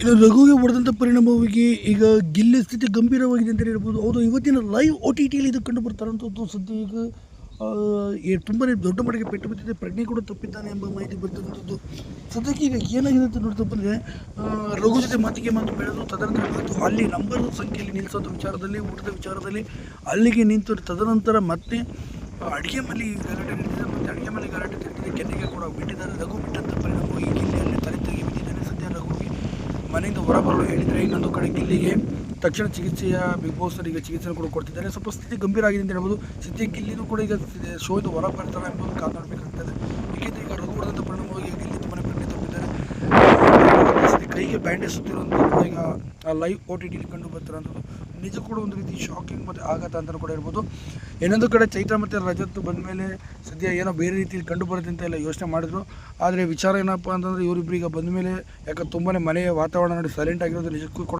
ಇನ್ನು ರಘುಗೆ ಹೊಡೆದಂಥ ಪರಿಣಾಮವಾಗಿ ಈಗ ಗಿಲ್ಲಿ ಸ್ಥಿತಿ ಗಂಭೀರವಾಗಿದೆ ಅಂತ ಹೇಳ್ಬೋದು. ಹೌದು, ಇವತ್ತಿನ ಲೈವ್ ಒ ಟಿ ಟಿಯಲ್ಲಿ ಇದು ಕಂಡು ಬರ್ತಾರಂಥದ್ದು ಸದ್ಯ ಈಗ ತುಂಬಾ ದೊಡ್ಡ ಮಟ್ಟಿಗೆ ಪೆಟ್ಟು ಬಿದ್ದಿದೆ. ಪ್ರಜ್ಞೆ ಕೂಡ ತಪ್ಪಿದ್ದಾನೆ ಎಂಬ ಮಾಹಿತಿ ಬರ್ತಕ್ಕಂಥದ್ದು. ಸದ್ಯಕ್ಕೆ ಈಗ ಏನಾಗಿದೆ ಅಂತ ನೋಡ್ತಾ ಬಂದರೆ ರಘು ಜೊತೆ ಮಾತಿಗೆ ಮಾತು ಬೆಳೆದು ತದನಂತರ ಇವತ್ತು ಅಲ್ಲಿ ನಂಬರ್ ಸಂಖ್ಯೆಯಲ್ಲಿ ನಿಲ್ಲಿಸೋದ್ರ ವಿಚಾರದಲ್ಲಿ, ಊಟದ ವಿಚಾರದಲ್ಲಿ, ಅಲ್ಲಿಗೆ ನಿಂತು ತದನಂತರ ಮತ್ತೆ ಅಡುಗೆ ಮನೆ ಗಲಾಟೆ ಮತ್ತು ಅಡುಗೆ ಮನೆ ಗಲಾಟೆ ಮನೆಯಿಂದ ಹೊರಬರಲು ಹೇಳಿದರೆ ಇನ್ನೊಂದು ಕಡೆ ಗಿಲ್ಲಿಗೆ ತಕ್ಷಣ ಚಿಕಿತ್ಸೆಯ ಬಿಗ್ ಬಾಸ್ ಚಿಕಿತ್ಸೆ ಕೂಡ ಕೊಡ್ತಿದ್ದಾರೆ. ಸ್ವಲ್ಪ ಸ್ಥಿತಿ ಗಂಭೀರ ಆಗಿದೆ ಅಂತ ಹೇಳ್ಬೋದು. ಸ್ಥಿತಿ ಗಿಲ್ಲಿನೂ ಕೂಡ ಈಗ ಶೋಯಿಂದ ಹೊರ ಬರ್ತಾರೆ ಎಂಬುದು ಕಾಪಾಡಬೇಕಾಗ್ತದೆ ಏಕೆಂದರೆ ಈಗ ರಘು ಹೊಡೆದಂಥ ಪರಿಣಾಮವಾಗಿ ಗಿಲ್ಲಿ ತುಂಬಾ ಪ್ರಜ್ಞೆ ತಪ್ಪಿದ್ದಾರೆ ಸದ್ಯ ಕೈಗೆ ಬ್ಯಾಂಡೇಜ್ ಸುತ್ತಿರುವಂಥದ್ದು ಕೂಡ ಈಗ ಲೈವ್ ಓ ಟಿ ಟಿಲಿ ಕಂಡು ಬರ್ತಿರೋಂಥದ್ದು ನಿಜ ಕೂಡ ಒಂದು ರೀತಿ ಶಾಕಿಂಗ್ ಮತ್ತು ಆಘಾತ ಅಂತಲೂ ಕೂಡ ಇರ್ಬೋದು ಇನ್ನೊಂದು ಕಡೆ ಚೈತ್ರ ಮತ್ತು ರಜತ್ ಬಂದ ಮೇಲೆ ಸದ್ಯ ಏನೋ ಬೇರೆ ರೀತಿಯಲ್ಲಿ ಕಂಡು ಬರುತ್ತೆ ಅಂತ ಎಲ್ಲ ಯೋಚನೆ ಮಾಡಿದ್ರು. ಆದರೆ ವಿಚಾರ ಏನಪ್ಪ ಅಂತಂದರೆ ಇವರಿಬ್ಬರೀಗ ಬಂದ ಮೇಲೆ ಯಾಕಂದ್ರೆ ತುಂಬಾ ಮನೆಯ ವಾತಾವರಣ ನೋಡಿ ಸೈಲೆಂಟ್ ಆಗಿರೋದು ನಿಜಕ್ಕೂ ಕೂಡ